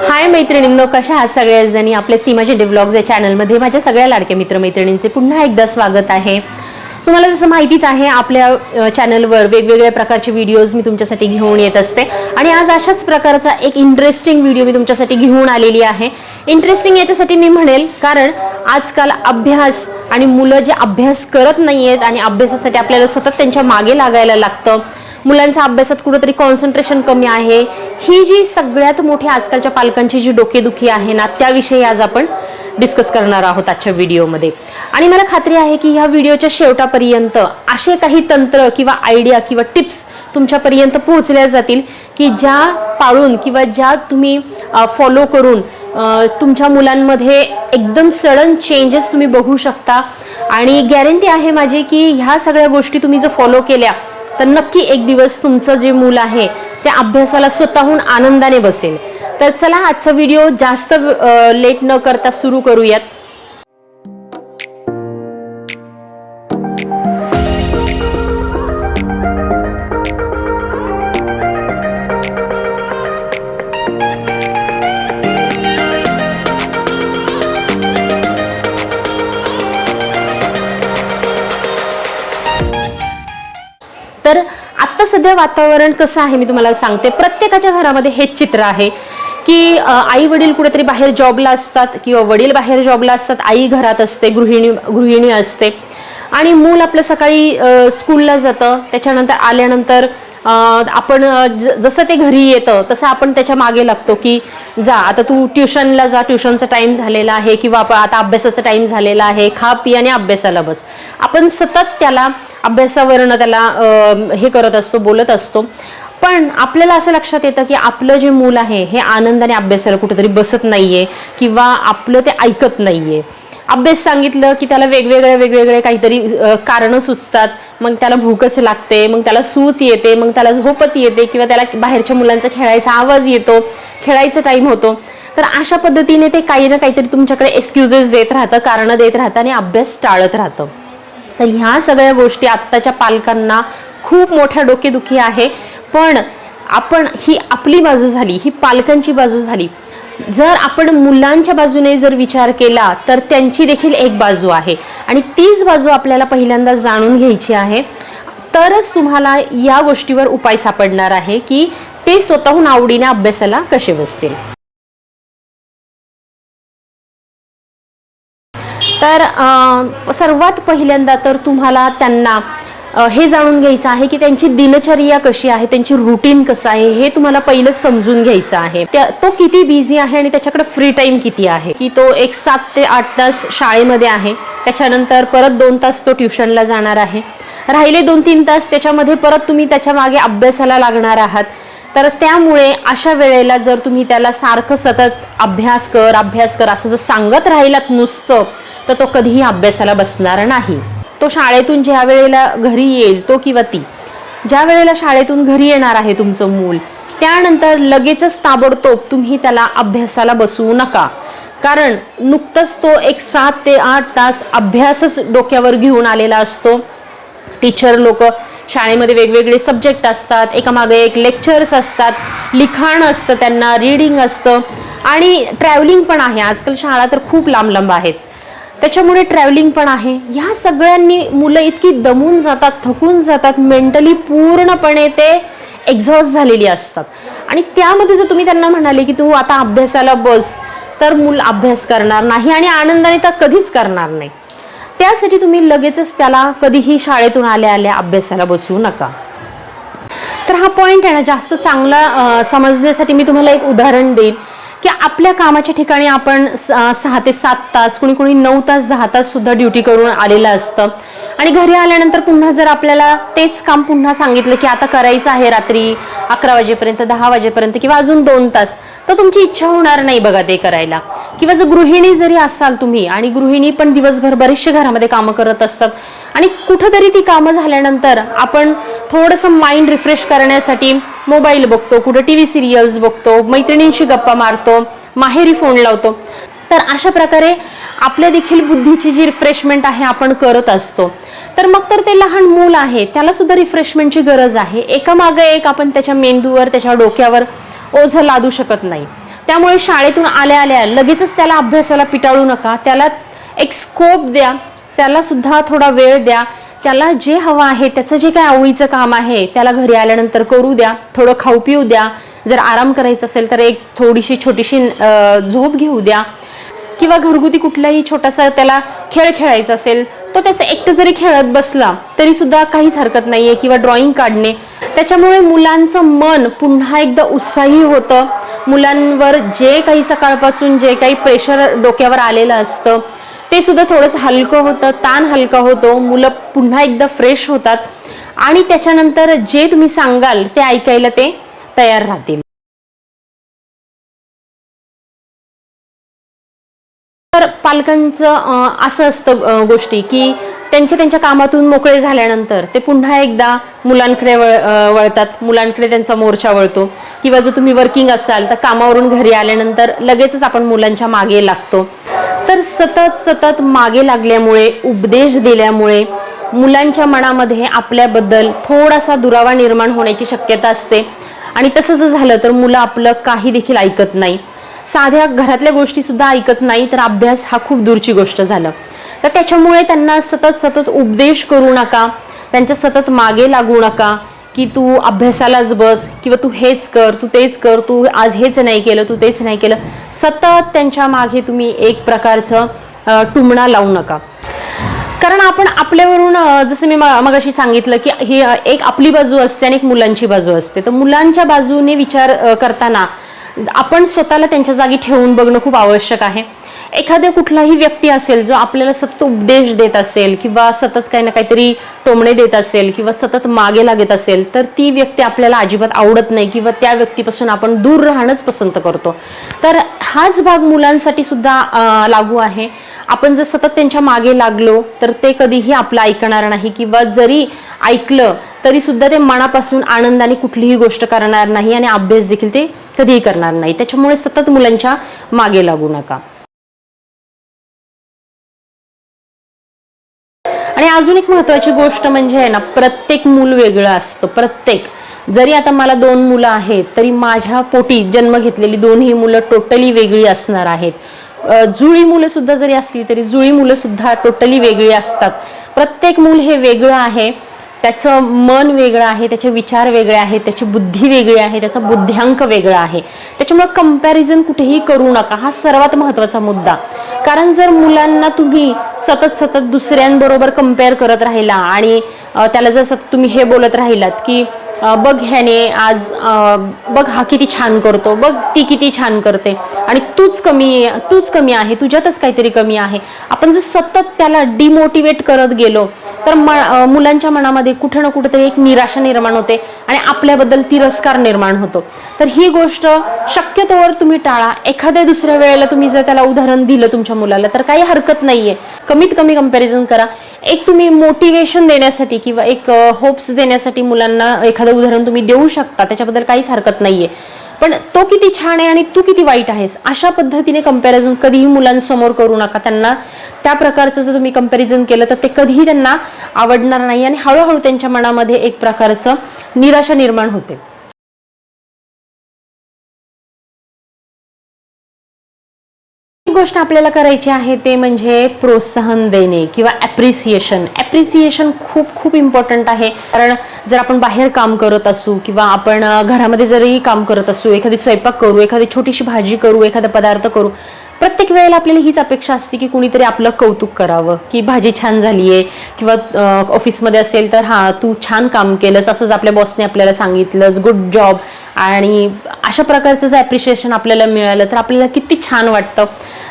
हाय मैत्रिणींनो कशा आहात सगळ्या जणी आपल्या सीमाचे डेव्लॉग्स या चॅनलमध्ये माझ्या सगळ्या लाडक्या मित्रमैत्रिणींचे पुन्हा एकदा स्वागत आहे. तुम्हाला जसं माहितीच आहे आपल्या चॅनलवर वेगवेगळ्या प्रकारचे व्हिडिओज मी तुमच्यासाठी घेऊन येत असते. आणि आज अशाच प्रकारचा एक इंटरेस्टिंग व्हिडिओ मी तुमच्यासाठी घेऊन आलेली आहे. इंटरेस्टिंग याच्यासाठी मी म्हणेल कारण आजकाल अभ्यास आणि मुलं जे अभ्यास करत नाही आहेत आणि अभ्यासासाठी आपल्याला सतत त्यांच्या मागे लागायला लागतं मुलांचा अभ्यासात कुठंतरी कॉन्सन्ट्रेशन कमी आहे. ही जी सगळ्यात मोठी आजकालच्या पालकांची जी डोकेदुखी आहे ना त्याविषयी आज आपण डिस्कस करणार आहोत आजच्या व्हिडिओमध्ये आणि मला खात्री आहे की ह्या व्हिडिओच्या शेवटापर्यंत असे काही तंत्र किंवा आयडिया किंवा टिप्स तुमच्यापर्यंत पोहोचल्या जातील की ज्या पाळून किंवा ज्या तुम्ही फॉलो करून तुमच्या मुलांमध्ये एकदम सडन चेंजेस तुम्ही बघू शकता. आणि गॅरंटी आहे माझी की ह्या सगळ्या गोष्टी तुम्ही जर फॉलो केल्या तर नक्की एक दिवस तुमचं जे मूल आहे त्या अभ्यासाला स्वतःहून आनंदाने बसेल. तर चला आजचा व्हिडिओ जास्त लेट न करता सुरू करूयात. सध्या वातावरण कसं आहे मी तुम्हाला सांगते. प्रत्येकाच्या घरामध्ये हेच चित्र आहे की आई वडील कुठेतरी बाहेर जॉबला असतात किंवा वडील बाहेर जॉबला असतात आई घरात असते गृहिणी गृहिणी असते. आणि मूल आपलं सकाळी स्कूलला जातं त्याच्यानंतर आल्यानंतर आपण ज- जसं ते घरी येतं तसं आपण त्याच्यामागे लागतो की जा आता तू ट्युशनला जा ट्युशनचा टाईम झालेला आहे किंवा आता अभ्यासाचा टाईम झालेला आहे खा पी आणि अभ्यासाला बस. आपण सतत त्याला अभ्यासावरनं त्याला हे करत असतो बोलत असतो. पण आपल्याला असं लक्षात येतं की आपलं जे मूल आहे हे आनंदाने अभ्यासाला कुठेतरी बसत नाहीये किंवा आपलं ते ऐकत नाहीये. अभ्यास सांगितलं की त्याला वेगवेगळे वेगवेगळे काहीतरी कारणं सुचतात. मग त्याला भूकच लागते मग त्याला सूच येते मग त्याला झोपच येते किंवा त्याला बाहेरच्या मुलांचा खेळायचा आवाज येतो खेळायचा टाईम होतो. तर अशा पद्धतीने ते काही ना काहीतरी तुमच्याकडे एक्सक्युजेस देत राहतं कारणं देत राहतं आणि अभ्यास टाळत राहतं. तर ह्या सगळ्या गोष्टी आत्ताच्या पालकांना खूप मोठ्या डोकेदुखी आहे. पण आपण ही आपली बाजू झाली ही पालकांची बाजू झाली. जर आपण मुलांच्या बाजूने जर विचार केला तर त्यांची देखील एक बाजू आहे. आणि तीच बाजू आपल्याला पहिल्यांदा जाणून घ्यायची आहे. तरच तुम्हाला या गोष्टीवर उपाय सापडणार आहे की ते स्वतःहून आवडीने अभ्यासाला कसे बसतील. तर सर्वात पहिल्यांदा तर तुम्हाला त्यांना हे जाणून घ्यायचं आहे की त्यांची दिनचर्या कशी आहे त्यांची रुटीन कसं आहे हे तुम्हाला पहिलं समजून घ्यायचं आहे. त्या- तो किती बिझी आहे आणि त्याच्याकडे फ्री टाइम किती आहे? की तो एक सात ते आठ तास शाळेमध्ये आहे त्याच्यानंतर परत दोन तास तो ट्युशनला जाणार आहे. राहिले दोन तीन तास त्याच्यामध्ये परत तुम्ही त्याच्यामागे अभ्यासाला लागणार आहात. तर त्यामुळे अशा वेळेला जर तुम्ही त्याला सारखं सतत अभ्यास कर अभ्यास कर असं जर सांगत राहिलात नुसतं तर तो कधीही अभ्यासाला बसणार नाही. तो शाळेतून ज्या वेळेला घरी येईल तो किंवा ती. ज्या वेळेला शाळेतून घरी येणार आहे तुमचं मूल त्यानंतर लगेचच ताबडतोब तुम्ही त्याला अभ्यासाला बसवू नका. कारण नुकतंच तो एक सात ते आठ तास अभ्यासच डोक्यावर घेऊन आलेला असतो. टीचर लोक शाळेमध्ये वेगवेगळे सब्जेक्ट असतात एकामागे एक लेक्चर्स असतात लिखाण असतं त्यांना रीडिंग असतं आणि ट्रॅव्हलिंग पण आहे. आजकाल शाळा तर खूप लांब लांब आहेत. त्याच्यामुळे ट्रॅव्हलिंग पण आहे. ह्या सगळ्यांनी मुलं इतकी दमून जातात थकून जातात. मेंटली पूर्णपणे ते एक्झॉस्ट झालेली असतात. आणि त्यामध्ये जर तुम्ही त्यांना म्हणाले की तू आता अभ्यासाला बस तर मूल अभ्यास करणार नाही आणि आनंदाने तर कधीच करणार नाही. त्यासाठी तुम्ही लगेचच त्याला कधीही शाळेतून आल्या आल्या अभ्यासाला बसवू नका. तर हा पॉईंट आहे ना जास्त चांगला समजण्यासाठी मी तुम्हाला एक उदाहरण देईन. की आपल्या कामाच्या ठिकाणी आपण स- सहा ते सात तास कुणी कुणी नऊ तास दहा तास सुद्धा ड्युटी करून आलेलं असतं. आणि घरी आल्यानंतर पुन्हा जर आपल्याला तेच काम पुन्हा सांगितलं की आता करायचं आहे रात्री अकरा वाजेपर्यंत दहा वाजेपर्यंत किंवा अजून दोन तास तर तुमची इच्छा होणार नाही बघा ते करायला. किंवा जर गृहिणी जरी असाल तुम्ही आणि गृहिणी पण दिवसभर बरेचसे घरामध्ये कामं करत असतात आणि कुठंतरी ती कामं झाल्यानंतर आपण थोडंसं माइंड रिफ्रेश करण्यासाठी मोबाईल बघतो कुठं टी व्ही सिरियल्स बघतो मैत्रिणींशी गप्पा मारतो माहेरी फोन लावतो. तर अशा प्रकारे आपल्या देखील बुद्धीची जी रिफ्रेशमेंट आहे आपण करत असतो. तर मग तर ते लहान मूल आहे त्याला सुद्धा रिफ्रेशमेंटची गरज आहे. एकामागे एक आपण त्याच्या मेंदूवर त्याच्या डोक्यावर ओझं लादू शकत नाही. त्यामुळे शाळेतून आल्या आल्या लगेचच त्याला अभ्यासाला पिटाळू नका. त्याला एक स्कोप द्या त्याला सुद्धा थोडा वेळ द्या. त्याला जे हवं आहे त्याचं जे काय आवडीचं काम आहे त्याला घरी आल्यानंतर करू द्या थोडं खाऊ पिऊ द्या. जर आराम करायचा असेल तर एक थोडीशी छोटीशी झोप घेऊ द्या. किंवा घरगुती कुठलाही छोटासा त्याला खेळ खेळायचा असेल तो त्याचं एकटं जरी खेळत बसला तरी सुद्धा काहीच हरकत नाही आहे किंवा ड्रॉइंग काढणे. त्याच्यामुळे मुलांचं मन पुन्हा एकदा उत्साही होतं. मुलांवर जे काही सकाळपासून जे काही प्रेशर डोक्यावर आलेलं असतं ते सुद्धा थोडंसं हलकं होतं ताण हलका होतो मुलं पुन्हा एकदा फ्रेश होतात. आणि त्याच्यानंतर जे तुम्ही सांगाल ते ऐकायला ते तयार राहतील. पालकांचं असं असतं गोष्टी की त्यांच्या त्यांच्या कामातून मोकळे झाल्यानंतर ते पुन्हा एकदा मुलांकडे वळ वळतात. मुलांकडे त्यांचा मोर्चा वळतो. किंवा जर तुम्ही वर्किंग असाल तर कामावरून घरी आल्यानंतर लगेचच आपण मुलांच्या मागे लागतो. तर सतत सतत मागे लागल्यामुळे उपदेश दिल्यामुळे मुलांच्या मनामध्ये आपल्याबद्दल थोडासा दुरावा निर्माण होण्याची शक्यता असते. आणि तसं जर झालं तर मुलं आपलं काही देखील ऐकत नाही. साध्या घरातल्या गोष्टी सुद्धा ऐकत नाही तर अभ्यास हा खूप दूरची गोष्ट झालं. तर त्याच्यामुळे त्यांना सतत सतत उपदेश करू नका त्यांच्या सतत मागे लागू नका की तू अभ्यासालाच बस किंवा तू हेच कर तू तेच कर तू आज हेच नाही केलं तू तेच नाही केलं. सतत त्यांच्या मागे तुम्ही एक प्रकारचं टुमणा लावू नका. कारण आपण आपल्यावरून जसं मी मगाशी सांगितलं की ही एक आपली बाजू असते आणि एक मुलांची बाजू असते. तर मुलांच्या बाजूने विचार करताना आपण स्वतःला त्यांच्या जागी ठेवून बघणं खूप आवश्यक आहे. एखाद्या कुठलाही व्यक्ती असेल जो आपल्याला सतत उपदेश देत असेल किंवा सतत काही ना काहीतरी टोमणे देत असेल किंवा सतत मागे लागत असेल तर ती व्यक्ती आपल्याला अजिबात आवडत नाही किंवा त्या व्यक्तीपासून आपण दूर राहणंच पसंत करतो. तर हाच भाग मुलांसाठी सुद्धा लागू आहे. आपण जर सतत त्यांच्या मागे लागलो तर ते कधीही आपलं ऐकणार नाही किंवा जरी ऐकलं तरी सुद्धा ते मनापासून आनंदाने कुठलीही गोष्ट करणार नाही आणि अभ्यास देखील ते कधीही करणार नाही. त्याच्यामुळे सतत मुलांच्या मागे लागू नका. आणि अजून एक महत्त्वाची गोष्ट म्हणजे आहे ना प्रत्येक मूल वेगळं असतं प्रत्येक. जरी आता मला दोन मुलं आहेत तरी माझ्या पोटी जन्म घेतलेली दोन्ही मुलं टोटली वेगळी असणार आहेत. जुळी मुलं सुद्धा जरी असली तरी जुळी मुलं सुद्धा टोटली वेगळी असतात. प्रत्येक मूल हे वेगळं आहे. त्याचं मन वेगळं आहे त्याचे विचार वेगळे आहेत त्याची बुद्धी वेगळी आहे त्याचा बुद्ध्यांक वेगळा आहे. त्याच्यामुळे कंपॅरिझन कुठेही करू नका. हा सर्वात महत्त्वाचा मुद्दा. कारण जर मुलांना तुम्ही सतत सतत दुसऱ्यांबरोबर कंपेअर करत राहिला आणि त्याला जर सतत तुम्ही हे बोलत राहिलात की बघ ह्याने आज बघ हा किती छान करतो बघ ती किती छान करते. आणि तूच कमी तूच कमी आहे तुझ्यातच काहीतरी कमी आहे. आपण जर सतत त्याला डिमोटिवेट करत गेलो तर म मुलांच्या मनामध्ये कुठं ना कुठंतरी एक निराशा निर्माण होते आणि आपल्याबद्दल तिरस्कार निर्माण होतो. तर ही गोष्ट शक्यतोवर तुम्ही टाळा. एखाद्या दुसऱ्या वेळेला तुम्ही जर त्याला उदाहरण दिलं तुमच्या मुलाला तर काही हरकत नाहीये. कमीत कमी कंपॅरिझन करा. एक तुम्ही मोटिवेशन देण्यासाठी किंवा एक होप्स देण्यासाठी मुलांना एखादं उदाहरण तुम्ही देऊ शकता त्याच्याबद्दल काहीच हरकत नाहीये. पण तो किती छान आहे आणि तू किती वाईट आहेस अशा पद्धतीने कंपॅरिझन कधीही मुलांसमोर करू नका. त्यांना त्या प्रकारचं जर तुम्ही कंपॅरिझन केलं तर ते कधीही त्यांना आवडणार नाही आणि हळूहळू त्यांच्या मनामध्ये एक प्रकारचं निराशा निर्माण होते. गोष्ट आपल्याला करायची आहे ते म्हणजे प्रोत्साहन देणे किंवा ॲप्रिसिएशन ॲप्रिसिएशन खूप खूप इम्पॉर्टंट आहे. कारण जर आपण बाहेर काम करत असू किंवा आपण घरामध्ये जरी काम करत असू एखादी स्वयंपाक करू एखादी छोटीशी भाजी करू एखादा पदार्थ करू प्रत्येक वेळेला आपल्याला हीच अपेक्षा असते की कुणीतरी आपलं कौतुक करावं की भाजी छान झाली आहे किंवा ऑफिसमध्ये असेल तर हां तू छान काम केलंस असंच आपल्या बॉसने आपल्याला सांगितलंस गुड जॉब आणि अशा प्रकारचं जर ॲप्रिशिएशन आपल्याला मिळालं तर आपल्याला किती छान वाटतं.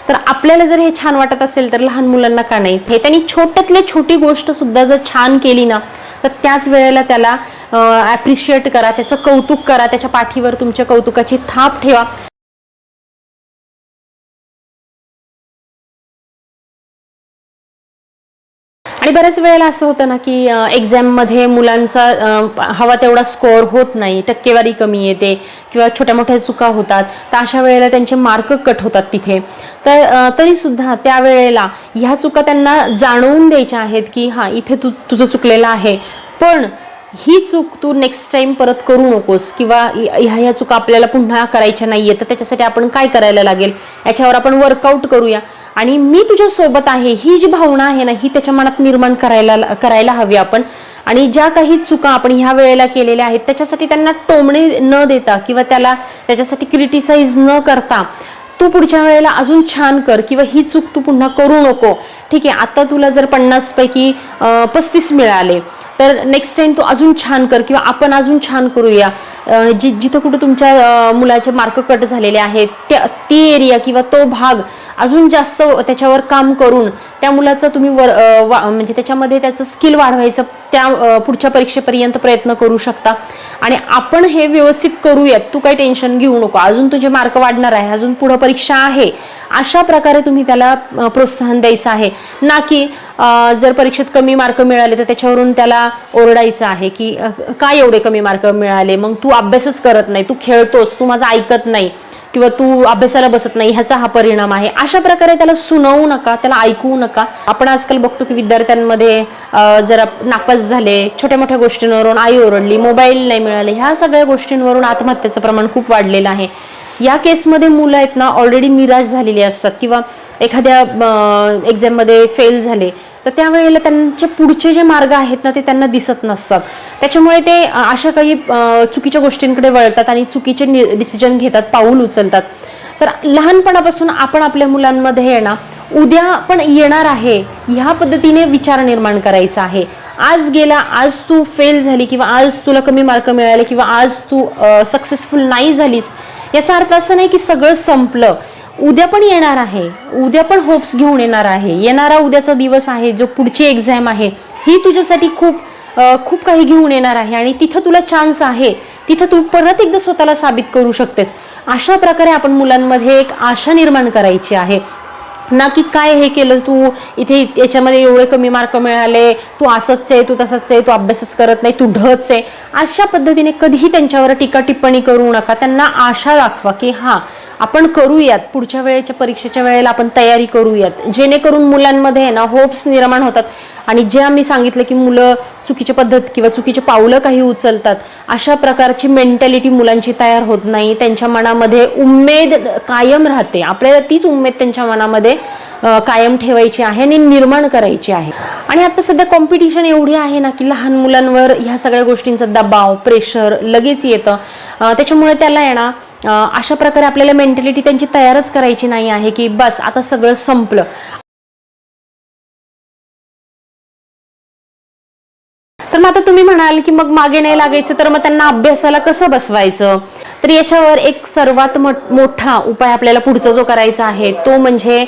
तर आपल्याला जर हे छान वाटत असेल तर लहान मुलांना का नाही? हे त्यांनी छोट्यातली छोटी गोष्ट सुद्धा जर छान केली ना तर त्याच वेळेला त्याला ॲप्रिशिएट करा त्याचं कौतुक करा त्याच्या पाठीवर तुमच्या कौतुकाची थाप ठेवा. आणि बऱ्याच वेळेला असं होतं ना की एक्झाममध्ये मुलांचा हवा तेवढा स्कोअर होत नाही टक्केवारी कमी येते किंवा छोट्या मोठ्या चुका होतात तर अशा वेळेला त्यांचे मार्क कट होतात तिथे. तर तरीसुद्धा त्यावेळेला ह्या चुका त्यांना जाणवून द्यायच्या आहेत की हां इथे तू तुझं चुकलेलं आहे. पण ही चूक तू नेक्स्ट टाइम परत करू नकोस किंवा ह्या ह्या चुका आपल्याला पुन्हा करायच्या नाही आहेत तर त्याच्यासाठी आपण काय करायला लागेल? याच्यावर आपण वर्कआउट करूया. आणि मी तुझ्या सोबत आहे ही जी भावना आहे ना ही त्याच्या मनात निर्माण करायला करायला हवी आपण. आणि ज्या काही चुका आपण ह्या वेळेला केलेल्या आहेत त्याच्यासाठी त्यांना टोमणे न देता किंवा त्याला त्याच्यासाठी क्रिटिसाइज न करता तू पुढच्या वेळेला अजून छान कर किंवा ही चूक तू पुन्हा करू नको. ठीक आहे आता तुला जर पन्नासपैकी पस्तीस मिळाले तर नेक्स्ट टाइम तू अजून छान कर किंवा आपण अजून छान करूया. जि जिथं कुठं तुमच्या मुलाचे मार्क कट झालेले आहेत त्या ती एरिया किंवा तो भाग अजून जास्त त्याच्यावर काम करून त्या मुलाचं तुम्ही वर वा- म्हणजे त्याच्यामध्ये त्याचं स्किल वाढवायचं त्या पुढच्या परीक्षेपर्यंत प्रयत्न करू शकता. आणि आपण हे व्यवस्थित करूयात तू काही टेन्शन घेऊ नको. अजून तुझे मार्क वाढणार आहे अजून पुढं परीक्षा आहे. अशा प्रकारे तुम्ही त्याला प्रोत्साहन द्यायचं आहे. ना की जर परीक्षेत कमी मार्क मिळाले तर त्याच्यावरून त्याला ओरडायचं आहे की काय एवढे कमी मार्क मिळाले? मग तू अभ्यासच करत नाही तू खेळतोस तू माझं ऐकत नाही किंवा तू अभ्यासाला बसत नाही ह्याचा हा परिणाम आहे. अशा प्रकारे त्याला सुनावू नका त्याला ऐकवू नका. आपण आजकाल बघतो की विद्यार्थ्यांमध्ये जरा नापास झाले छोट्या मोठ्या गोष्टींवरून आई ओरडली मोबाईल नाही मिळाले ह्या सगळ्या गोष्टींवरून आत्महत्येचं प्रमाण खूप वाढलेलं आहे. या केसमध्ये मुलं आहेत ना ऑलरेडी निराश झालेली असतात किंवा एखाद्या एक्झाममध्ये फेल झाले तर त्यावेळेला त्यांचे पुढचे जे मार्ग आहेत ना ते त्यांना दिसत नसतात. त्याच्यामुळे ते अशा काही चुकीच्या गोष्टींकडे वळतात आणि चुकीचे डिसिजन घेतात पाऊल उचलतात. तर लहानपणापासून आपण आपल्या मुलांमध्ये येणार उद्या पण येणार आहे ह्या पद्धतीने विचार निर्माण करायचा आहे. आज गेला आज तू फेल झाली किंवा आज तुला कमी मार्क मिळाले किंवा आज तू सक्सेसफुल नाही झालीस याचा अर्थ असा नाही की सगळं संपलं. उद्या पण येणार आहे. उद्या पण होप्स घेऊन येणार आहे. येणारा उद्याचा दिवस आहे जो पुढची एक्झाम आहे ही तुझ्यासाठी खूप खूप काही घेऊन येणार आहे आणि तिथं तुला चान्स आहे. तिथं तू परत एकदा स्वतःला साबित करू शकतेस. अशा प्रकारे आपण मुलांमध्ये एक आशा निर्माण करायची आहे. ना की काय हे केलं तू? इथे याच्यामध्ये एवढे कमी मार्क मिळाले. तू असंच आहे तू तसंच आहे तू अभ्यासच करत नाही तू ढच आहे. अशा पद्धतीने कधीही त्यांच्यावर टीका टिप्पणी करू नका. त्यांना आशा दाखवा की हां आपण करूयात पुढच्या वेळेच्या परीक्षेच्या वेळेला आपण तयारी करूयात. जेणेकरून मुलांमध्ये आहे ना होप्स निर्माण होतात. आणि जे आम्ही सांगितलं की मुलं चुकीची पद्धत किंवा चुकीचे पावलं काही उचलतात अशा प्रकारची मेंटॅलिटी मुलांची तयार होत नाही. त्यांच्या मनामध्ये उमेद कायम राहते. आपल्याला तीच उमेद त्यांच्या मनामध्ये कायम ठेवायची आहे आणि निर्माण करायची आहे. आणि आता सध्या कॉम्पिटिशन एवढी आहे ना की लहान मुलांवर ह्या सगळ्या गोष्टींचा दबाव प्रेशर लगेच येतं. त्याच्यामुळे त्याला आहे ना अशा प्रकारे आपल्याला मेंटॅलिटी त्यांची तयारच करायची नाही आहे की बस आता सगळं संपलं. तर मग आता तुम्ही म्हणाल की मग मागे नाही लागायचं तर मग त्यांना अभ्यासाला कसं बसवायचं? तर याच्यावर एक सर्वात मोठ- मोठा उपाय आपल्याला पुढचा जो करायचा आहे तो म्हणजे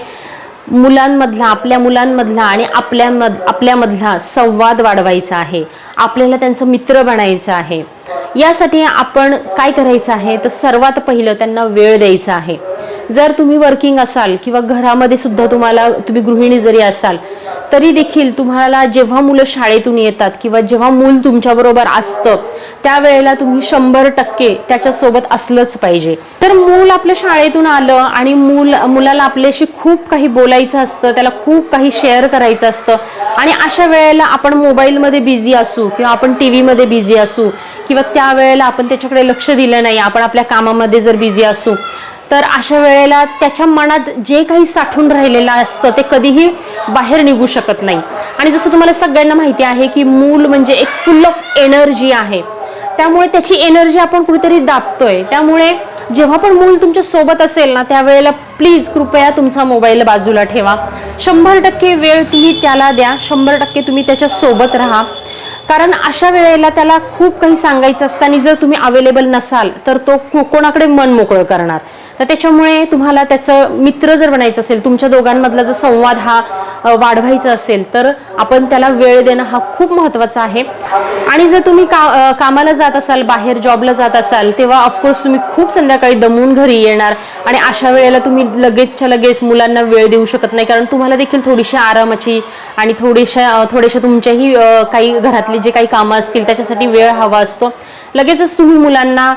मुलांमधला आपल्या मुलांमधला आणि आपल्यामध आपल्यामधला संवाद वाढवायचा आहे. आपल्याला त्यांचं मित्र बनायचं आहे. यासाठी आपण काय करायचं आहे? तर सर्वात पहिलं त्यांना वेळ द्यायचा आहे. जर तुम्ही वर्किंग असाल किंवा घरामध्ये सुद्धा तुम्हाला तुम्ही गृहिणी जरी असाल तरी देखील तुम्हाला जेव्हा मुलं शाळेतून येतात किंवा जेव्हा मूल तुमच्याबरोबर असतं त्यावेळेला तुम्ही शंभर टक्के त्याच्यासोबत असलंच पाहिजे. तर मूल आपल्या शाळेतून आलं आणि मूल मुलाला आपल्याशी खूप काही बोलायचं असतं त्याला खूप काही शेअर करायचं असतं आणि अशा वेळेला आपण मोबाईलमध्ये बिझी असू किंवा आपण टी व्हीमध्ये बिझी असू किंवा त्यावेळेला आपण त्याच्याकडे लक्ष दिलं नाही आपण आपल्या कामामध्ये जर बिझी असू तर अशा वेळेला त्याच्या मनात जे काही साठून राहिलेलं असतं ते कधीही बाहेर निघू शकत नाही. आणि जसं तुम्हाला सगळ्यांना माहिती आहे की मूल म्हणजे एक फुल ऑफ एनर्जी आहे. त्यामुळे त्याची एनर्जी आपण कुठेतरी दाबतोय. त्यामुळे जेव्हा पण मूल तुमच्यासोबत असेल ना त्यावेळेला प्लीज कृपया तुमचा मोबाईल बाजूला ठेवा. शंभर टक्के वेळ तुम्ही त्याला द्या शंभर टक्के तुम्ही त्याच्या सोबत राहा. कारण अशा वेळेला त्याला खूप काही सांगायचं असतं आणि जर तुम्ही अवेलेबल नसाल तर तो कोणाकडे मन मोकळं करणार? तर त्याच्यामुळे तुम्हाला त्याचं मित्र जर बनायचं असेल तुमच्या दोघांमधला जर संवाद हा वाढवायचा असेल तर आपण त्याला वेळ देणं हा खूप महत्त्वाचा आहे. आणि जर तुम्ही का कामाला जात असाल बाहेर जॉबला जात असाल तेव्हा ऑफकोर्स तुम्ही खूप संध्याकाळी दमून घरी येणार आणि अशा वेळेला तुम्ही लगेचच्या लगेच मुलांना वेळ देऊ शकत नाही. कारण तुम्हाला देखील थोडीशी आरामाची आणि थोडीशा थोडेशा तुमच्याही काही घरातले जे काही कामं असतील त्याच्यासाठी वेळ हवा असतो. लगेचच तुम्ही मुलांना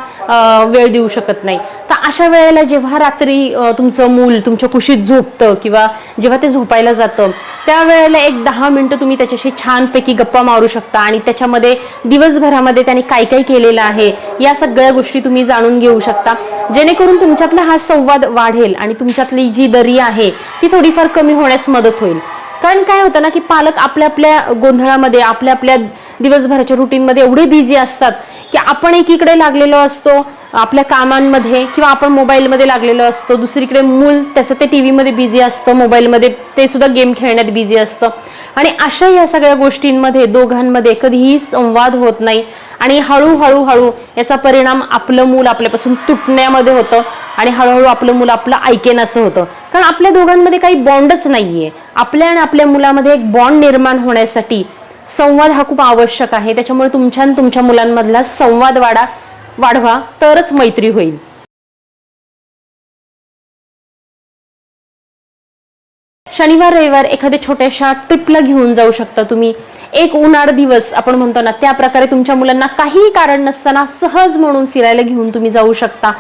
वेळ देऊ शकत नाही. तर अशा वेळेला जेव्हा रात्री तुमचं मूल तुमच्या कुशीत झोपतं किंवा जेव्हा ते झोपायला जातं त्यावेळेला एक दहा मिनटं तुम्ही त्याच्याशी छानपैकी गप्पा मारू शकता आणि त्याच्यामध्ये दिवसभरामध्ये त्याने काय काय केलेलं आहे या सगळ्या गोष्टी तुम्ही जाणून घेऊ शकता. जेणेकरून तुमच्यातला हा संवाद वाढेल आणि तुमच्यातली जी दरी आहे ती थोडीफार कमी होण्यास मदत होईल. कारण काय होतं ना की पालक आपल्या आपल्या गोंधळामध्ये आपल्या आपल्या दिवसभराच्या रुटीनमध्ये एवढे बिझी असतात की आपण एकीकडे लागलेलो असतो आपल्या कामांमध्ये किंवा आपण मोबाईलमध्ये लागलेलो असतो. दुसरीकडे मूल त्याचं ते टी व्हीमध्ये बिझी असतं मोबाईलमध्ये ते सुद्धा गेम खेळण्यात बिझी असतं. आणि अशा या सगळ्या गोष्टींमध्ये दोघांमध्ये कधीही संवाद होत नाही. आणि हळूहळू हळू याचा परिणाम आपलं मूल आपल्यापासून तुटण्यामध्ये होतं आणि हळूहळू आपलं मूल आपलं ऐकेन असं होतं. कारण आपल्या दोघांमध्ये काही बॉन्डच आहे आपल्या आणि आपल्या मुलामध्ये एक बॉन्ड निर्माण होण्यासाठी संवाद हा खूप आवश्यक आहे. त्याच्यामुळे तुमच्या तुमच्या मुलांमधला संवाद वाढा वाढवा तरच मैत्री होईल. शनिवार रविवार एखाद्या छोट्याशा ट्रिपला घेऊन जाऊ शकता तुम्ही. एक उन्हाळ दिवस आपण म्हणतो ना त्या प्रकारे तुमच्या मुलांना काहीही कारण नसताना सहज म्हणून फिरायला घेऊन तुम्ही जाऊ शकता.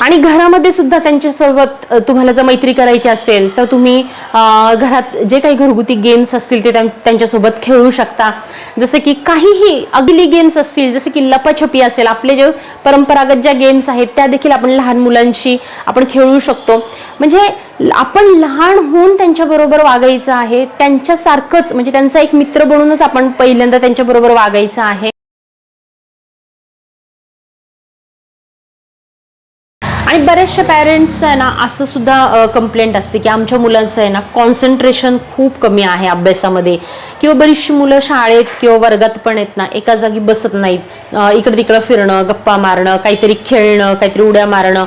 आणि घरामध्ये सुद्धा त्यांच्यासोबत तुम्हाला जर मैत्री करायची असेल तर तुम्ही घरात जे काही घरगुती गेम्स असतील ते त्यांच्यासोबत खेळू शकता. जसं की काहीही अगली गेम्स असतील जसे की लपाछपी असेल आपले जे परंपरागत ज्या गेम्स आहेत त्या देखील आपण लहान मुलांशी आपण खेळू शकतो. म्हणजे आपण लहान होऊन त्यांच्याबरोबर वागायचं आहे त्यांच्यासारखंच म्हणजे त्यांचा एक मित्र बनूनच आपण पहिल्यांदा त्यांच्याबरोबर वागायचं आहे. आणि बऱ्याचशा पॅरेंट्स आहे ना असं सुद्धा कंप्लेंट असते की आमच्या मुलांचं आहे ना कॉन्सन्ट्रेशन खूप कमी आहे अभ्यासामध्ये. किंवा बरीचशी मुलं शाळेत किंवा वर्गात पण आहेत ना एका जागी बसत नाहीत. इकडं तिकडं फिरणं गप्पा मारणं काहीतरी खेळणं काहीतरी उड्या मारणं.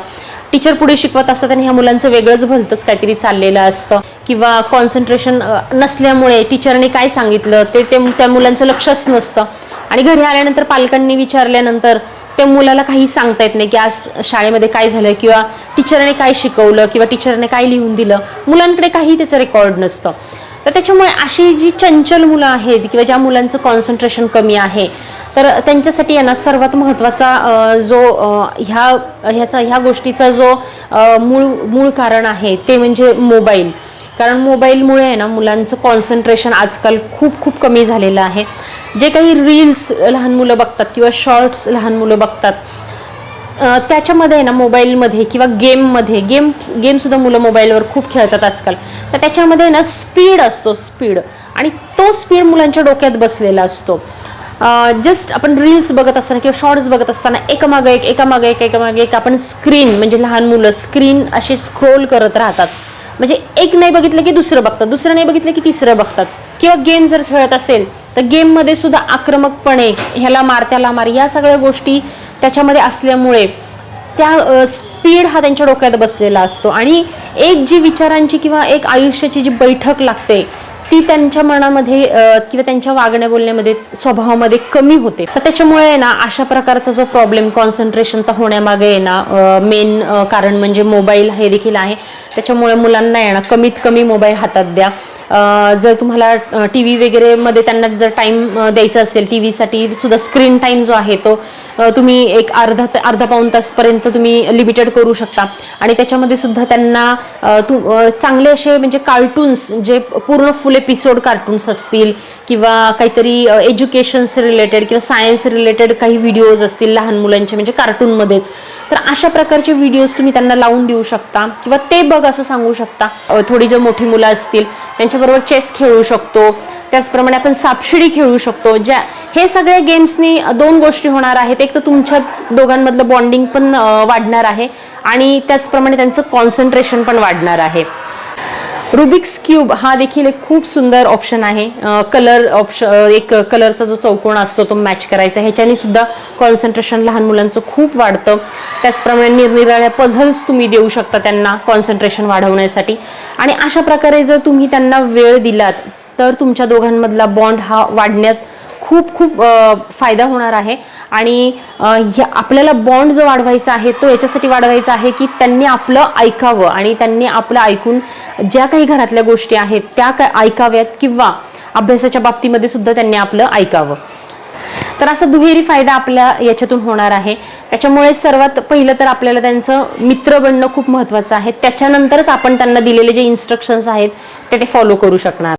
टीचर पुढे शिकवत असतात आणि ह्या मुलांचं वेगळंच भलतंच काहीतरी चाललेलं असतं. किंवा कॉन्सन्ट्रेशन नसल्यामुळे टीचरने काय सांगितलं ते ते त्या मुलांचं लक्षच नसतं. आणि घरी आल्यानंतर पालकांनी विचारल्यानंतर त्या मुलाला काही सांगता येत नाही की आज शाळेमध्ये काय झालं किंवा टीचरने काय शिकवलं किंवा टीचरने काय लिहून दिलं. मुलांकडे काही त्याचं रेकॉर्ड नसतं. तर त्याच्यामुळे अशी जी चंचल मुलं आहेत किंवा ज्या मुलांचं कॉन्सन्ट्रेशन कमी आहे तर त्यांच्यासाठी आहे ना सर्वात महत्त्वाचा जो ह्या ह्याचा ह्या गोष्टीचा जो मूळ मूळ कारण आहे ते म्हणजे मोबाईल. कारण मोबाईलमुळे आहे ना मुलांचं कॉन्सन्ट्रेशन आजकाल खूप खूप कमी झालेलं आहे. जे काही रील्स लहान मुलं बघतात किंवा शॉर्ट्स लहान मुलं बघतात त्याच्यामध्ये आहे ना मोबाईलमध्ये किंवा गेममध्ये गेम गेमसुद्धा मुलं मोबाईलवर खूप खेळतात आजकाल. तर त्याच्यामध्ये ना स्पीड असतो स्पीड आणि तो स्पीड मुलांच्या डोक्यात बसलेला असतो. जस्ट आपण रील्स बघत असताना किंवा शॉर्ट्स बघत असताना एकामागं एक एकामागं एक एकामागं एक आपण स्क्रीन म्हणजे लहान मुलं स्क्रीन असे स्क्रोल करत राहतात. म्हणजे एक नाही बघितलं की दुसरं बघतात दुसरं नाही बघितलं की तिसरं बघतात. किंवा गेम जर खेळत असेल तर गेममध्ये सुद्धा आक्रमकपणे ह्याला मार त्याला मार या सगळ्या गोष्टी त्याच्यामध्ये असल्यामुळे त्या स्पीड हा त्यांच्या डोक्यात बसलेला असतो. आणि एक जी विचारांची किंवा एक आयुष्याची जी बैठक लागते ती त्यांच्या मनामध्ये किंवा त्यांच्या वागण्या बोलण्यामध्ये स्वभावामध्ये कमी होते. तर त्याच्यामुळे आहे ना अशा प्रकारचा जो प्रॉब्लेम कॉन्सन्ट्रेशनचा होण्यामागे आहे ना मेन कारण म्हणजे मोबाईल हे देखील आहे. त्याच्यामुळे मुलांना आहे ना कमीत कमी मोबाईल हातात द्या. जर तुम्हाला टी व्ही वगैरेमध्ये त्यांना जर टाईम द्यायचा असेल टी व्हीसाठी सुद्धा स्क्रीन टाईम जो आहे तो तुम्ही एक अर्धा अर्धा पाऊण तासपर्यंत तुम्ही लिमिटेड करू शकता. आणि त्याच्यामध्ये सुद्धा त्यांना तू चांगले असे म्हणजे कार्टून्स जे पूर्ण फुल एपिसोड कार्टून्स असतील किंवा काहीतरी एज्युकेशन्स रिलेटेड किंवा सायन्स रिलेटेड काही व्हिडिओज असतील लहान मुलांचे म्हणजे कार्टूनमध्येच तर अशा प्रकारचे व्हिडिओज तुम्ही त्यांना लावून देऊ शकता. किंवा ते बघ असं सांगू शकता. थोडी जर मोठी मुलं असतील त्यांच्या त्यांच्याबरोबर चेस खेळू शकतो. त्याचप्रमाणे आपण सापशिडी खेळू शकतो. ज्या हे सगळ्या गेम्सनी दोन गोष्टी होणार आहेत. एक तर तुमच्या दोघांमधलं बॉन्डिंग पण वाढणार आहे आणि त्याचप्रमाणे त्यांचं कॉन्सन्ट्रेशन पण वाढणार आहे. रुबिक्स क्यूब हा देखील एक खूप सुंदर ऑप्शन आहे. कलर ऑप्शन एक कलरचा जो चौकोन असतो तो मॅच करायचा. ह्याच्याने सुद्धा कॉन्सन्ट्रेशन लहान मुलांचं खूप वाढतं. त्याचप्रमाणे निरनिराळ्या पझल्स तुम्ही देऊ शकता त्यांना कॉन्सन्ट्रेशन वाढवण्यासाठी. आणि अशा प्रकारे जर तुम्ही त्यांना वेळ दिलात तर तुमच्या दोघांमधला बॉन्ड हा वाढण्यात खूप खूप फायदा होणार आहे. आणि ह्या- आपल्याला बॉन्ड जो वाढवायचा आहे तो याच्यासाठी वाढवायचा आहे की त्यांनी आपलं ऐकावं आणि त्यांनी आपलं ऐकून ज्या काही घरातल्या गोष्टी आहेत त्या काय ऐकाव्यात किंवा अभ्यासाच्या बाबतीमध्ये सुद्धा त्यांनी आपलं ऐकावं. तर असा दुहेरी फायदा आपल्या याच्यातून होणार आहे. त्याच्यामुळे सर्वात पहिलं तर आपल्याला त्यांचं मित्र बनणं खूप महत्त्वाचं आहे. त्याच्यानंतरच आपण त्यांना दिलेले जे इन्स्ट्रक्शन्स आहेत ते ते फॉलो करू शकणार.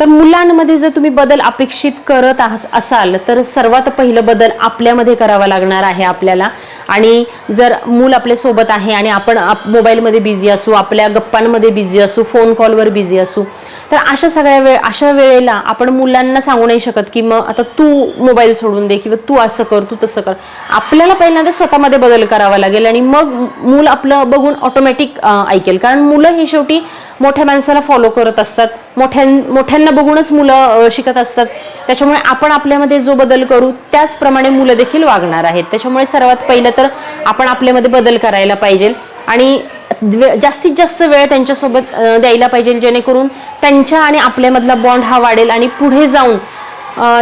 तर मुलांमध्ये जर तुम्ही बदल अपेक्षित करत असाल तर सर्वात पहिलं बदल आपल्यामध्ये करावा लागणार आहे आपल्याला. आणि जर मूल आपल्यासोबत आहे आणि आपण आप- मोबाईलमध्ये बिझी असू आपल्या गप्पांमध्ये बिझी असू फोन कॉलवर बिझी असू तर अशा सगळ्या वेळ अशा वेळेला आपण मुलांना सांगू नाही शकत की मग आता तू मोबाईल सोडून दे किंवा तू असं कर तू तसं कर. आपल्याला पहिल्यांदा स्वतःमध्ये बदल करावा लागेल आणि मग मूल आपलं बघून ऑटोमॅटिक ऐकेल. कारण मुलं हे शेवटी मोठ्या माणसाला फॉलो करत असतात. मोठ्यां मोठ्यांना बघूनच मुलं शिकत असतात. त्याच्यामुळे आपण आपल्यामध्ये जो बदल करू त्याचप्रमाणे मुलं देखील वागणार आहेत. त्याच्यामुळे सर्वात पहिलं तर आपण आपल्यामध्ये बदल करायला पाहिजे. आणि जास्तीत जास्त वेळ त्यांच्यासोबत द्यायला पाहिजे जेणेकरून त्यांच्या आणि आपल्यामधला बॉन्ड हा वाढेल आणि पुढे जाऊन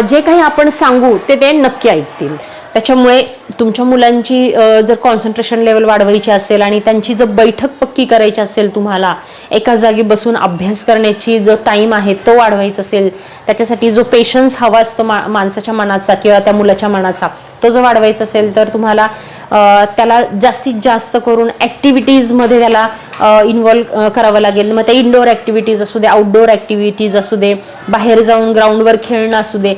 जे काही आपण सांगू ते ते नक्की ऐकतील. त्याच्यामुळे तुमच्या मुलांची जर कॉन्सन्ट्रेशन लेवल वाढवायची असेल आणि त्यांची जर बैठक पक्की करायची असेल तुम्हाला एका जागी बसून अभ्यास करण्याची जो टाईम आहे तो वाढवायचा असेल त्याच्यासाठी जो पेशन्स हवा असतो मा माणसाच्या मनाचा किंवा त्या मुलाच्या मनाचा तो जर वाढवायचा असेल तर तुम्हाला त्याला जास्तीत जास्त करून ॲक्टिव्हिटीजमध्ये त्याला इन्वॉल्व करावं लागेल. मग ते इनडोअर ॲक्टिव्हिटीज असू दे आउटडोअर ॲक्टिव्हिटीज असू दे बाहेर जाऊन ग्राउंडवर खेळणं असू दे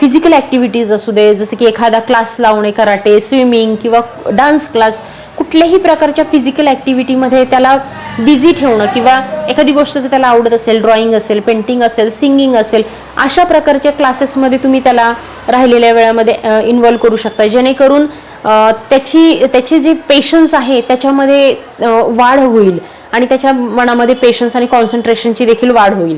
फिजिकल ॲक्टिव्हिटीज असू दे जसं की एखादा क्लास लावणे कराटे स्विमिंग किंवा डान्स क्लास कुठल्याही प्रकारच्या फिजिकल ॲक्टिव्हिटीमध्ये त्याला बिझी ठेवणं किंवा एखादी गोष्ट जर त्याला आवडत असेल ड्रॉइंग असेल पेंटिंग असेल सिंगिंग असेल अशा प्रकारच्या क्लासेसमध्ये तुम्ही त्याला राहिलेल्या वेळामध्ये इन्वॉल्व करू शकता. जेणेकरून त्याची त्याची जी पेशन्स आहे त्याच्यामध्ये वाढ होईल आणि त्याच्या मनामध्ये पेशन्स आणि कॉन्सन्ट्रेशनची देखील वाढ होईल.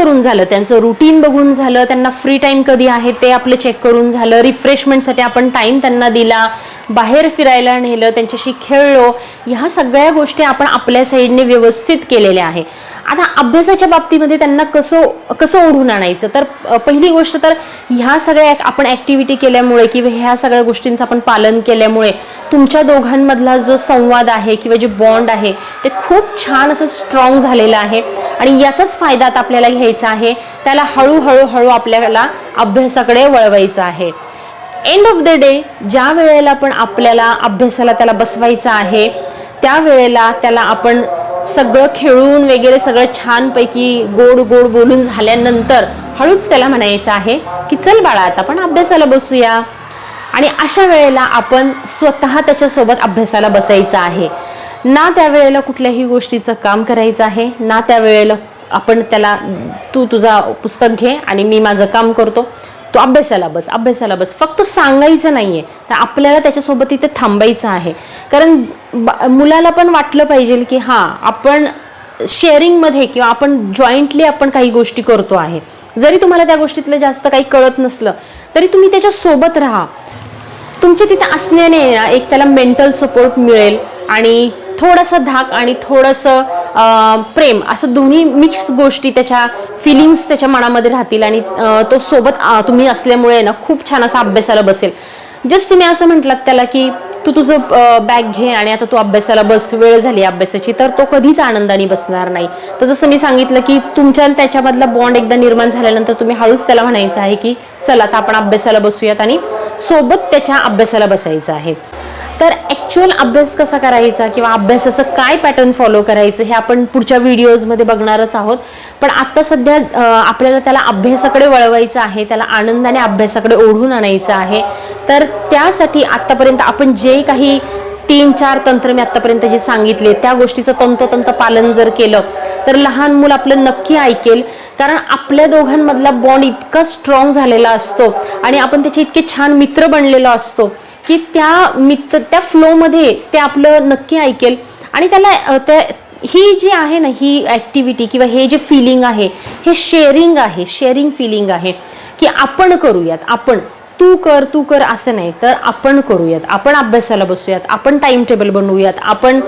करून झालं त्यांचं रुटीन बघून झालं त्यांना फ्री टाईम कधी आहे ते आपलं चेक करून झालं रिफ्रेशमेंटसाठी आपण टाइम त्यांना दिला. बाहेर फिरायला नेलं त्यांच्याशी खेळलो ह्या सगळ्या गोष्टी आपण आपल्या साईडने व्यवस्थित केलेल्या आहे आता अभ्यासाच्या बाबतीमध्ये त्यांना कसं कसं ओढून आणायचं? तर पहिली गोष्ट तर ह्या सगळ्या आपण ॲक्टिव्हिटी केल्यामुळे किंवा ह्या सगळ्या गोष्टींचं आपण पालन केल्यामुळे तुमच्या दोघांमधला जो संवाद आहे किंवा जे बॉन्ड आहे ते खूप छान असं स्ट्रॉंग झालेलं आहे. आणि याचाच फायदा आता आपल्याला घ्यायचा आहे. त्याला हळूहळू हळू आपल्याला अभ्यासाकडे वळवायचं आहे. एंड ऑफ द डे ज्या वेळेला पण आपल्याला अभ्यासाला त्याला बसवायचं आहे त्या वेळेला त्याला आपण सगळं खेळून वगैरे सगळं छानपैकी गोड गोड बोलून झाल्यानंतर हळूच त्याला म्हणायचं आहे की चल बाळा आता आपण अभ्यासाला बसूया. आणि अशा वेळेला आपण स्वतः त्याच्यासोबत अभ्यासाला बसायचं आहे. ना त्यावेळेला कुठल्याही गोष्टीचं काम करायचं आहे ना त्यावेळेला आपण त्याला तू तुझा पुस्तक घे आणि मी माझं काम करतो. तो अभ्यासाला बस अभ्यासाला बस. फक्त सांगायचं नाही आहे तर आपल्याला त्याच्यासोबत इथे थांबायचं आहे. कारण बा- मुलाला पण वाटलं पाहिजे की हां आपण शेअरिंगमध्ये किंवा आपण जॉईंटली आपण काही गोष्टी करतो आहे. जरी तुम्हाला त्या गोष्टीतलं जास्त काही कळत नसलं तरी तुम्ही त्याच्यासोबत राहा. तुमच्या तिथे असण्याने ना एक त्याला मेंटल सपोर्ट मिळेल आणि थोडंसं धाक आणि थोडंसं प्रेम असं दोन्ही मिक्स गोष्टी त्याच्या फिलिंग्स त्याच्या मनामध्ये राहतील आणि तो सोबत तुम्ही असल्यामुळे ना खूप छान असा अभ्यासाला बसेल. जस्ट तुम्ही असं म्हटलात त्याला की तू तुझं बॅग घे आणि आता तू अभ्यासाला बस वेळ झाली अभ्यासाची तर तो कधीच आनंदाने बसणार नाही. तर जसं मी सांगितलं की तुमच्या त्याच्यामधला बॉन्ड एकदा निर्माण झाल्यानंतर तुम्ही हळूच त्याला म्हणायचं आहे की चला आता आपण अभ्यासाला बसूयात आणि सोबत त्याच्या अभ्यासाला बसायचं आहे. तर ॲक्च्युअल अभ्यास कसा करायचा किंवा अभ्यासाचं काय पॅटर्न फॉलो करायचं हे आपण पुढच्या व्हिडिओजमध्ये बघणारच आहोत. पण आत्ता सध्या आपल्याला त्याला अभ्यासाकडे वळवायचं आहे त्याला आनंदाने अभ्यासाकडे ओढून आणायचं आहे. तर त्यासाठी आत्तापर्यंत आपण जे काही तीन चार तंत्र मी आत्तापर्यंत जे सांगितले त्या गोष्टीचं तंतोतंत पालन जर केलं तर लहान मूल आपलं नक्की ऐकेल. कारण आपल्या दोघांमधला बॉन्ड इतका स्ट्रॉंग झालेला असतो आणि आपण त्याचे इतके छान मित्र बनलेलो असतो की त्या मित्र त्या फ्लोमध्ये ते आपलं नक्की ऐकेल. आणि त्याला त्या ही जी आहे ना ही ॲक्टिव्हिटी किंवा हे जे फिलिंग आहे हे शेअरिंग आहे शेअरिंग फिलिंग आहे की आपण करूयात आपण तू कर तू कर असं नाही. तर आपण करूयात. आपण अभ्यासाला बसूयात. आपण टाइम टेबल बनवूयात. आपण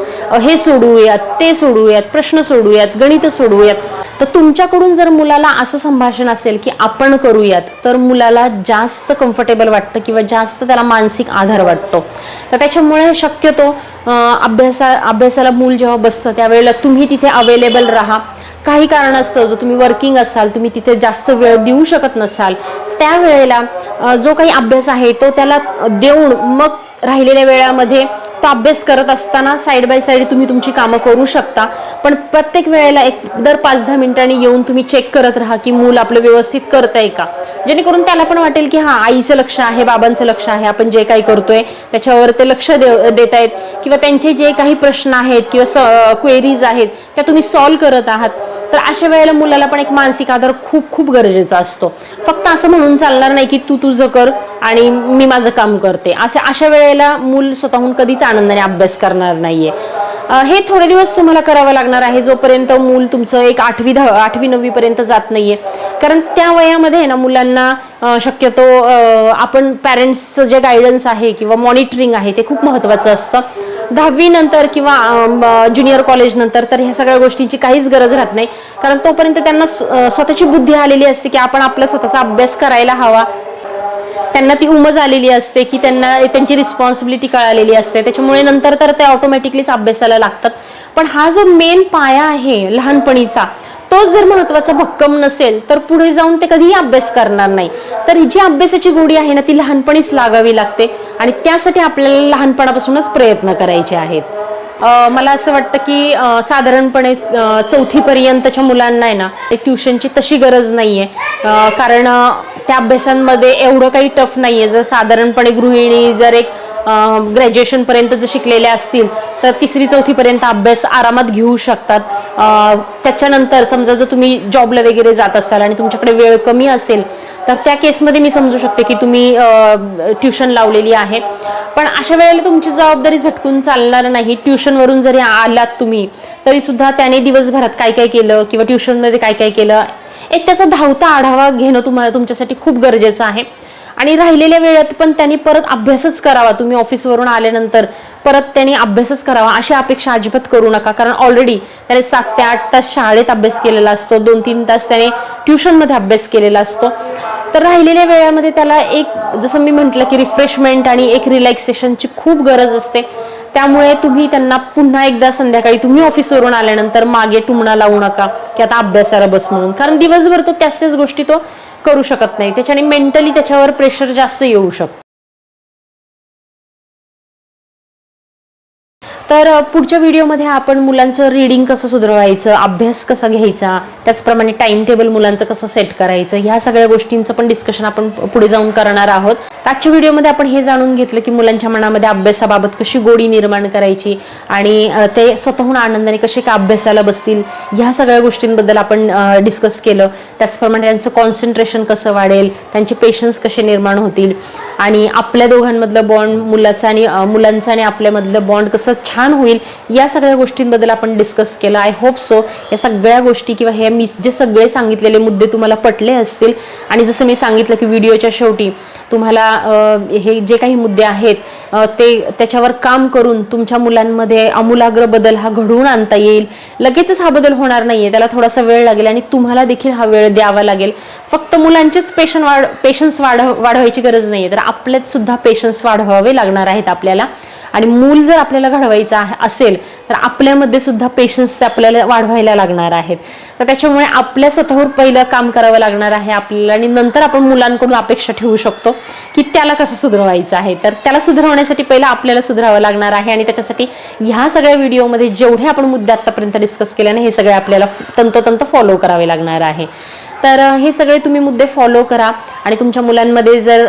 हे सोडवूयात ते सोडवूयात प्रश्न सोडवूयात गणित सोडवूयात. तर तुमच्याकडून जर मुलाला असं संभाषण असेल की आपण करूयात तर मुलाला जास्त कम्फर्टेबल वाटतं किंवा जास्त त्याला मानसिक आधार वाटतो. तर त्याच्यामुळे शक्यतो अभ्यासा अभ्यासाला मूल जेव्हा बसतं त्यावेळेला तुम्ही तिथे अवेलेबल राहा. काही कारणास्तव जो तुम्ही वर्किंग असाल तुम्ही तिथे जास्त वेळ देऊ शकत नसाल त्यावेळेला जो काही अभ्यास आहे तो त्याला देऊन मग राहिलेल्या वेळामध्ये तो अभ्यास करत असताना साईड बाय साईड तुम्ही तुमची कामं करू शकता. पण प्रत्येक वेळेला एक दर पाच दहा मिनिटांनी येऊन तुम्ही चेक करत राहा की मूल आपलं व्यवस्थित करत आहे का? जेणेकरून त्याला पण वाटेल की हां आईचं लक्ष आहे बाबांचं लक्ष आहे आपण जे काही करतोय त्याच्यावर ते लक्ष दे देत आहेत किंवा त्यांचे जे काही प्रश्न आहेत किंवा स क्वेरीज आहेत त्या तुम्ही सॉल्व्ह करत आहात. तर अशा वेळेला मुलाला पण एक मानसिक आधार खूप खूप गरजेचा असतो. फक्त असं म्हणून चालणार नाही की तू तुझं कर आणि मी माझं काम करते. अशा अशा वेळेला मूल स्वतःहून कधीच आनंदाने अभ्यास करणार नाहीये. हे थोडे दिवस तुम्हाला करावं लागणार आहे जोपर्यंत मूल तुमचं एक आठवी दहा आठवी नववी पर्यंत जात नाहीये. कारण त्या वयामध्ये ना मुलांना शक्यतो आपण पॅरेंट्सचं जे गायडन्स आहे किंवा मॉनिटरिंग आहे ते खूप महत्त्वाचं असतं. दहावी नंतर किंवा ज्युनियर कॉलेज नंतर तर ह्या सगळ्या गोष्टींची काहीच गरज राहत नाही. कारण तोपर्यंत त्यांना स्वतःची बुद्धी आलेली असते की आपण आपला स्वतःचा अभ्यास करायला हवा. त्यांना ती उमज आलेली असते की त्यांना त्यांची रिस्पॉन्सिबिलिटी कळालेली असते. त्याच्यामुळे नंतर तर ते ऑटोमॅटिकलीच अभ्यासाला लागतात. पण हा जो मेन पाया आहे लहानपणीचा तोच जर महत्त्वाचा भक्कम नसेल तर पुढे जाऊन ते कधीही अभ्यास करणार नाही. तर ही जी अभ्यासाची गोडी आहे ना ती लहानपणीच लागावी लागते. आणि त्यासाठी आपल्याला लहानपणापासूनच प्रयत्न करायचे आहेत. मला असं वाटतं की साधारणपणे चौथीपर्यंतच्या मुलांना आहे ना ट्युशनची तशी गरज नाही आहे कारण त्या अभ्यासांमध्ये एवढं काही टफ नाही आहे जर साधारणपणे गृहिणी जर एक ग्रॅज्युएशनपर्यंत जर शिकलेल्या असतील तर तिसरी चौथीपर्यंत अभ्यास आरामात घेऊ शकतात. त्याच्यानंतर समजा जर तुम्ही जॉबला वगैरे जात असाल आणि तुमच्याकडे वेळ कमी असेल तर त्या केसमध्ये मी समजू शकते की तुम्ही ट्युशन लावलेली आहे. पण अशा वेळेला तुमची जबाबदारी झटकून चालणार नाही. ट्युशनवरून जरी आलात तुम्ही तरीसुद्धा त्याने दिवसभरात काय काय केलं किंवा ट्युशनमध्ये काय काय केलं एक त्याचा धावता आढावा घेणं तुम्हाला तुमच्यासाठी खूप गरजेचं आहे. आणि राहिलेल्या वेळेत पण त्यांनी परत अभ्यासच करावा. तुम्ही ऑफिसवरून आल्यानंतर परत त्यांनी अभ्यासच करावा अशी अपेक्षा अजिबात करू नका. कारण ऑलरेडी त्याने सात ते आठ तास शाळेत अभ्यास केलेला असतो. दोन तीन तास त्याने ट्युशनमध्ये अभ्यास केलेला असतो. तर राहिलेल्या वेळामध्ये त्याला एक जसं मी म्हटलं की रिफ्रेशमेंट आणि एक रिलॅक्सेशनची खूप गरज असते. त्यामुळे तुम्ही त्यांना पुन्हा एकदा संध्याकाळी तुम्ही ऑफिसवरून आल्यानंतर मागे टुमणा लावू नका की आता अभ्यासाला बस म्हणून. कारण दिवसभर तो त्याच त्याच गोष्टी तो करू शकत नाही. त्याच्याने मेंटली त्याच्यावर प्रेशर जास्त येऊ शकतो. तर पुढच्या व्हिडिओमध्ये आपण मुलांचं रीडिंग कसं सुधारवायचं अभ्यास कसा घ्यायचा त्याचप्रमाणे टाइम टेबल मुलांचं कसं सेट करायचं ह्या सगळ्या गोष्टींचं पण डिस्कशन आपण पुढे जाऊन करणार आहोत. आजच्या व्हिडिओमध्ये आपण हे जाणून घेतलं की मुलांच्या मनामध्ये अभ्यासाबाबत कशी गोडी निर्माण करायची आणि ते स्वतःहून आनंदाने कसे का अभ्यासाला बसतील ह्या सगळ्या गोष्टींबद्दल आपण डिस्कस केलं. त्याचप्रमाणे त्यांचं कॉन्सन्ट्रेशन कसं वाढेल त्यांचे पेशन्स कसे निर्माण होतील. आणि आपल्या दोघांमधलं बॉन्ड मुलाचं आणि मुलांचा मुलांचं आणि आपल्यामधलं बॉन्ड कसं छान होईल या सगळ्या गोष्टींबद्दल आपण डिस्कस केलं. आय होप सो या सगळ्या गोष्टी किंवा हे मी जे सगळे सांगितलेले मुद्दे तुम्हाला पटले असतील आणि जसं मी सांगितलं की व्हिडिओच्या शेवटी तुम्हाला हे जे काही मुद्दे आहेत ते त्याच्यावर काम करून तुमच्या मुलांमध्ये आमूलाग्र बदल हा घडवून आणता येईल. लगेचच हा बदल होणार नाही आहे त्याला थोडासा वेळ लागेल आणि तुम्हाला देखील हा वेळ द्यावा लागेल. फक्त मुलांचेच पेशन वाढ पेशन्स वाढ वाढवायची गरज नाही आहे तर म्हणजे आपल्यात सुद्धा पेशन्स वाढवावे लागणार आहेत आपल्याला. आणि मूल जर आपल्याला घडवायचं आहे असेल तर आपल्यामध्ये सुद्धा पेशन्स आपल्याला वाढवायला लागणार आहेत. तर त्याच्यामुळे आपल्या स्वतःवर पहिलं काम करावं लागणार आहे आपल्याला आणि नंतर आपण मुलांकडून अपेक्षा ठेवू शकतो की त्याला कसं सुधारवायचं आहे. तर त्याला सुधारवण्यासाठी पहिलं आपल्याला सुधारावं लागणार आहे आणि त्याच्यासाठी ह्या सगळ्या व्हिडिओमध्ये जेवढे आपण मुद्दे आतापर्यंत डिस्कस केले ना हे सगळे आपल्याला तंतोतंत फॉलो करावे लागणार आहे. तर हे सगळे तुम्ही मुद्दे फॉलो करा. आणि तुमच्या मुलांमध्ये जर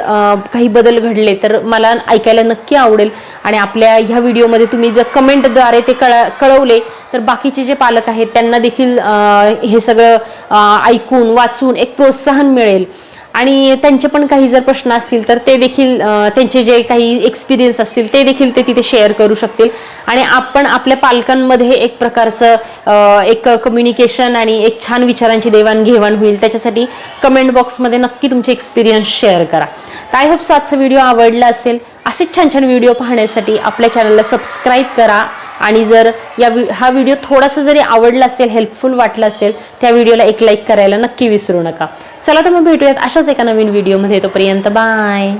काही बदल घडले तर मला ऐकायला नक्की आवडेल. आणि आपल्या ह्या व्हिडिओमध्ये तुम्ही जर कमेंटद्वारे ते कळ कळवले तर बाकीचे जे पालक आहेत त्यांना देखील हे सगळं ऐकून वाचून एक प्रोत्साहन मिळेल. आणि त्यांचे पण काही जर प्रश्न असतील तर ते देखील त्यांचे जे काही एक्सपिरियन्स असतील ते देखील ते तिथे शेअर करू शकतील. आणि आपण आपल्या पालकांमध्ये एक प्रकारचं एक कम्युनिकेशन आणि एक छान विचारांची देवाणघेवाण होईल. त्याच्यासाठी कमेंट बॉक्समध्ये नक्की तुमचे एक्सपिरियन्स शेअर करा. तर आय होप सो आजचा व्हिडिओ आवडला असेल. असेच छान छान व्हिडिओ पाहण्यासाठी आपल्या चॅनलला सबस्क्राईब करा. आणि जर या हा व्हिडिओ थोडासा जरी आवडला असेल हेल्पफुल वाटला असेल त्या व्हिडिओला एक लाईक करायला नक्की विसरू नका. चला तर मग भेटूयात अशाच एका नवीन व्हिडिओमध्ये तोपर्यंत बाय